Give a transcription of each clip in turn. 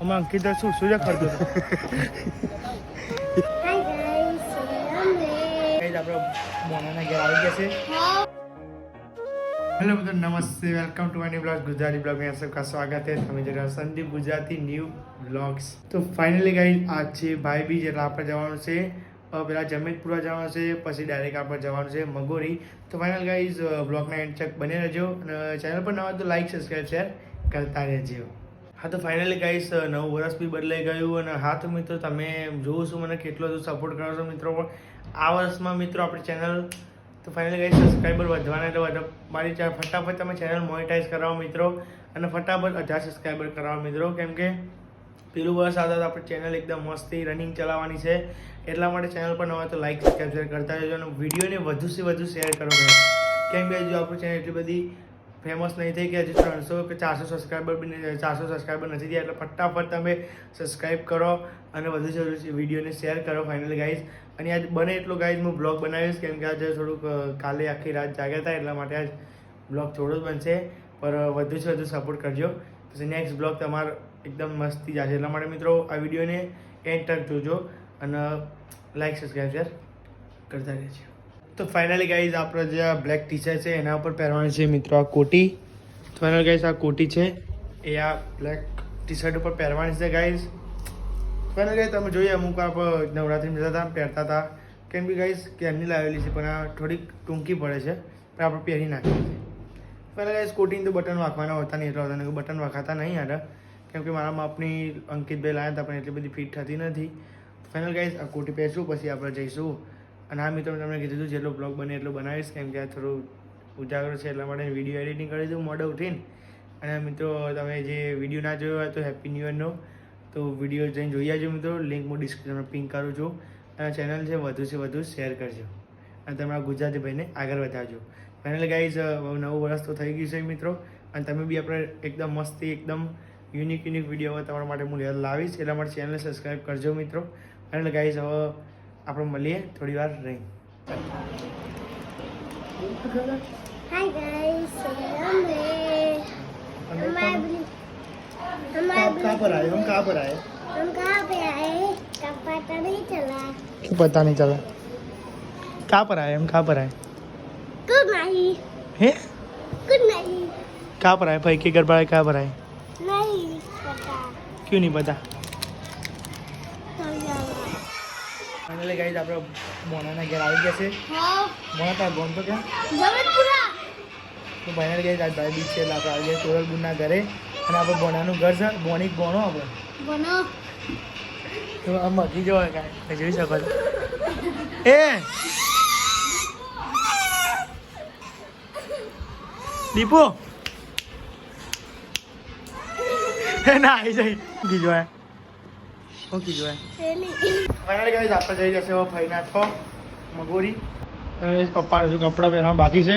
અમાર કીધું શું સૂર્ય ખાતો હેલો મિત્રો નમસ્તે welcome to my blog Gujarati blog મેં સબકા સ્વાગત છે તમે જરા સંદીપ ગુજરાતી ન્યૂ બ્લોગ્સ તો ફાઇનલી ગાઈઝ આજ છે ભાઈ બી જેટલા આપણે જવાનું છે પહેલાં જમેતપુરા જવાનું છે પછી ડાયરેક્ટ આપણે જવાનું છે મગોરી તો ફાઇનલ ગાઈઝ બ્લોગના એન્ડ ચેક બની રહેજો અને ચેનલ પર નવા તો લાઈક સબસ્ક્રાઈબ શેર કરતા રહેજો હા, તો ફાઇનલી ગાઈસ નવું વર્ષ બી બદલાઈ ગયું અને હા, તો મિત્રો, તમે જોઉં છું મને કેટલો બધું સપોર્ટ કરો છો મિત્રો. પણ આ વર્ષમાં મિત્રો, આપણી ચેનલ તો ફાઇનલી ગાઈસ સબસ્ક્રાઈબર વધવાના એટલે મારી ફટાફટ તમે ચેનલ મોનિટાઈઝ કરાવો મિત્રો અને ફટાફટ હજાર સબસ્ક્રાઈબર કરાવો મિત્રો. કેમ કે પેલું વર્ષ આવતા તો આપણી ચેનલ એકદમ મસ્તી રનિંગ ચલાવવાની છે. એટલા માટે ચેનલ પર નવા તો લાઈક સબસ્ક્રાઈબ શેર કરતા રહેજો અને વિડીયોને વધુ થી વધુ શેર કરો કેમ કે જો આપણી ચેનલ એટલી બધી ફેમસ નહીં થઈ કે હજી ત્રણસો કે ચારસો સબસ્ક્રાઈબર બી ચારસો સબસ્ક્રાઈબર નથી થયા, એટલે ફટાફટ તમે સબસ્ક્રાઈબ કરો અને વધુ વધુ વિડીયોને શેર કરો ફાઇનલી ગાઈઝ અને આજ બને એટલો ગાઈઝ હું બ્લોગ બનાવીશ, કેમ કે આજે થોડુંક કાલે આખી રાત જાગ્યા હતા, એટલા માટે આજ બ્લોગ થોડો જ બનશે પર જ વધુ સપોર્ટ કરજો. પછી નેક્સ્ટ બ્લોગ તમારો એકદમ મસ્તી જશે. એટલા માટે મિત્રો, આ વિડીયોને તક જોજો અને લાઈક સબસ્ક્રાઈબ શેર કરતા રહેજો. તો ફાઇનલી ગાઈઝ આપણે જે બ્લેક ટી શર્ટ છે, એના ઉપર પહેરવાની છે મિત્રો આ કોટી. ફાઇનલ ગાઈઝ આ કોટી છે. એ આ બ્લેક ટી શર્ટ ઉપર પહેરવાની છે ગાઈઝ ફાઇનલ ગાઈઝ તમે જોઈએ, અમુક આપણે નવરાત્રી જતા હતા, પહેરતા હતા. કેમ કે ગાઈઝ ક્યારની લાવેલી છે, પણ આ થોડીક ટૂંકી પડે છે. પણ આપણે પહેરી નાખીએ છીએ ફાઇનલ ગાઈઝ કોટીને તો બટન વાંખવાના હોતા નહીં, એટલા હોતા બટન વાંખાતા નહીં યાર. કેમ કે મારા માપની અંકિતભાઈ લાવ્યા હતા, પણ એટલી બધી ફિટ થતી નથી. ફાઇનલ ગાઈઝ આ કોટી પહેરશું, પછી આપણે જઈશું અને હા મિત્રો તમને કીધું હતું, જેટલો બ્લોગ બને એટલો બનાવીશ, કેમ કે આ થોડું ઉજાગર છે એટલા માટે વીડિયો એડિટિંગ કરી દઉં મોડે ઉઠીને. અને મિત્રો, તમે જે વીડિયો ના જોયો હોય તો હેપી ન્યૂ ઇયરનો તો વીડિયો જઈને જોઈ આવજો મિત્રો લિંક હું ડિસ્ક્રિપ્શનમાં પિન કરું છું. અને ચેનલ છે વધુથી વધુ શેર કરજો. અને તમારા ગુજરાતી ભાઈને આગળ વધારજો. ફાઇનલ ગાઈઝ નવું વર્ષ તો થઈ ગયું છે મિત્રો. અને તમે બી આપણે એકદમ મસ્તી, એકદમ યુનિક યુનિક વીડિયો હવે તમારા માટે હું લાવીશ. એટલા માટે ચેનલ સબસ્ક્રાઈબ કરજો મિત્રો. ફાઇનલ ગાઈઝ હવે આપણે મળીએ થોડી વાર રહી Hi guys, અમે हमारे हमारे कहाँ पर आए हम कहाँ पर आए हम कहाँ पे आए कब पता नहीं चला पता नहीं चला कहाँ पर आए हम कहाँ पर आए कुछ नहीं हैं कुछ नहीं कहाँ पर आए भाई के घर पर आए कहाँ पर आए नहीं पता क्यों नहीं पता ફાઇનલી ગાઈઝ આપણે મોનાના ઘેર આવી ગયા છે. મોના તાર ગોમ તો ક્યાં? તો ફાઇનલી ગાઈઝ આજ ભાઈ બીચ છે એટલે આપણે આવી ગયા ચોરલપુરના ઘરે. અને આપણે બોનાનું ઘર છે બોની ભણો આપણે તો આમ મજી જવાય કાંઈ જોઈ શકો છો. એ! દીપુ! ના આવી જઈ. બીજો હે थैली ફાઇનલી ગાઈઝ આપણે જઈ જશે હવે ફાઈના છો મગોરી. પપ્પા હજુ કપડાં પહેરવા બાકી છે?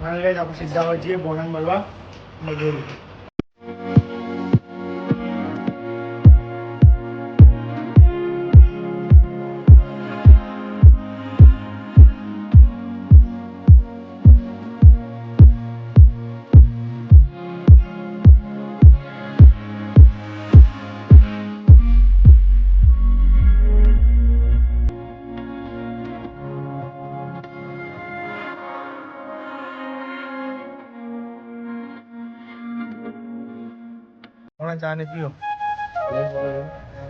ફાઇનલ ગાઈઝ આપણે સીધા હોય છીએ બોનન મળવા મગોરી. હમણાં ચા ને પીઓ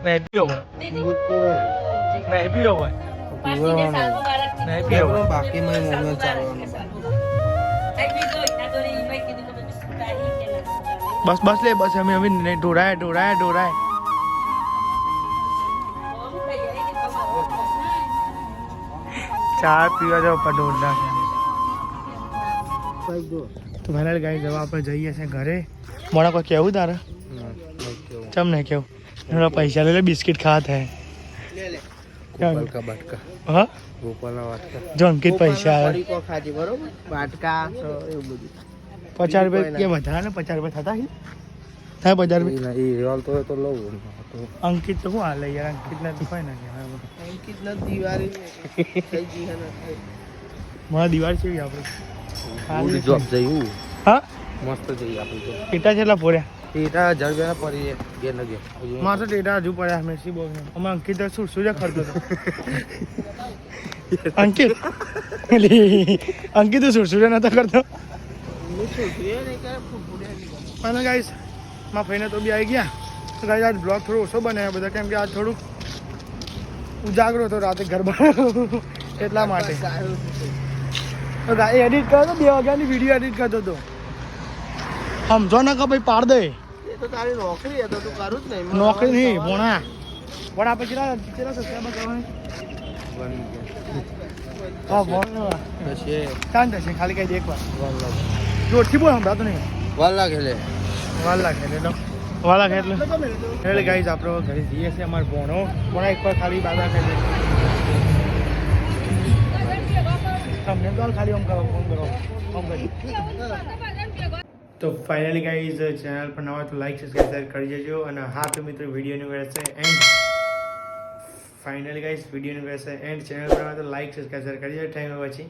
નહીં પીઓ નહીં પીઓ ભાઈ નહીં પીઓ બાકી મને મોબાઈલ ચાલવાનો. બસ બસ લે બસ અમે હવે નહીં ઢોરાય ઢોરાય ઢોરાય ચા પીવા જાવ પર ઢોર નાખે તો ફાઇનલ ગાઈ જવા આપણે જઈએ છે ઘરે. મોડા કોઈ કેવું તારે? ચમ નહીં કેવું? એના પૈસા લઈ લે બિસ્કિટ ખાત હા. જો અંકિત પૈસા પચાસ રૂપિયા કે વધારે ને પચાસ રૂપિયા થતા થાય પચાસ રૂપિયા? એ રિવાલ તો તો લઉં અંકિત તો શું હાલે યાર અંકિત ને તો ના કહેવાય અંકિત ના દિવાળી મારા દિવાળી છે આપણે. જોબ જયું હા. મસ્ત જઈ આપણે તો છેલ્લા ફોર્યા ટીટા જળબેના પડી ઘેર ને ઘેર મારે તો ટેટા હજુ પડ્યા મેસી બોલ અમે અંકિત શું કરતો હતો અંકિત? અંકિત શું સૂર્ય નતો કરતો? શું અને ગાઈસ મારા ભાઈને તો બી આવી ગયા. તો ગાઈસ આજ બ્લોગ થોડો ઓછો બને બધા કેમ કે આજ થોડુંક ઉજાગરો હતો રાતે ગરબા એટલા માટે. એડિટ કરતો બે વાગ્યાની વીડિયો એડિટ કરતો હતો. સમજો ને કે ભાઈ પાડ દે. એ તો તારી નોકરી હતો તું કરું જ નહીં. નોકરી નહીં ભોણા. પણ પછી કેટલા સબસ્ક્રાઈબર કરવાના ભોણા. ખાલી કઈ એક વાર. જોરથી બોલ હમણાં તો નહીં. વાર લાગે લે. વાર લાગે એટલે વાર લાગે એટલે. ગાઈઝ આપણો ઘરે જઈએ છીએ અમારો ભોણો. ભોણા એક વાર ખાલી બાબા કરી તમને તો ખાલી આમ કરો ફોન કરો આમ કરી. તો ફાઇનલી ગાઈઝ ચેનલ પર નવા તો લાઈક સબસ્ક્રાઈબ શેર કરી દેજો અને હા તો મિત્રો વિડીયોની વેળશે એન્ડ ફાઇનલી ગાઈઝ વિડીયોની વેળશે એન્ડ ચેનલ પર તો લાઈક સબસ્ક્રાઈબ શેર કરી દેજો. ટાઈમ પછી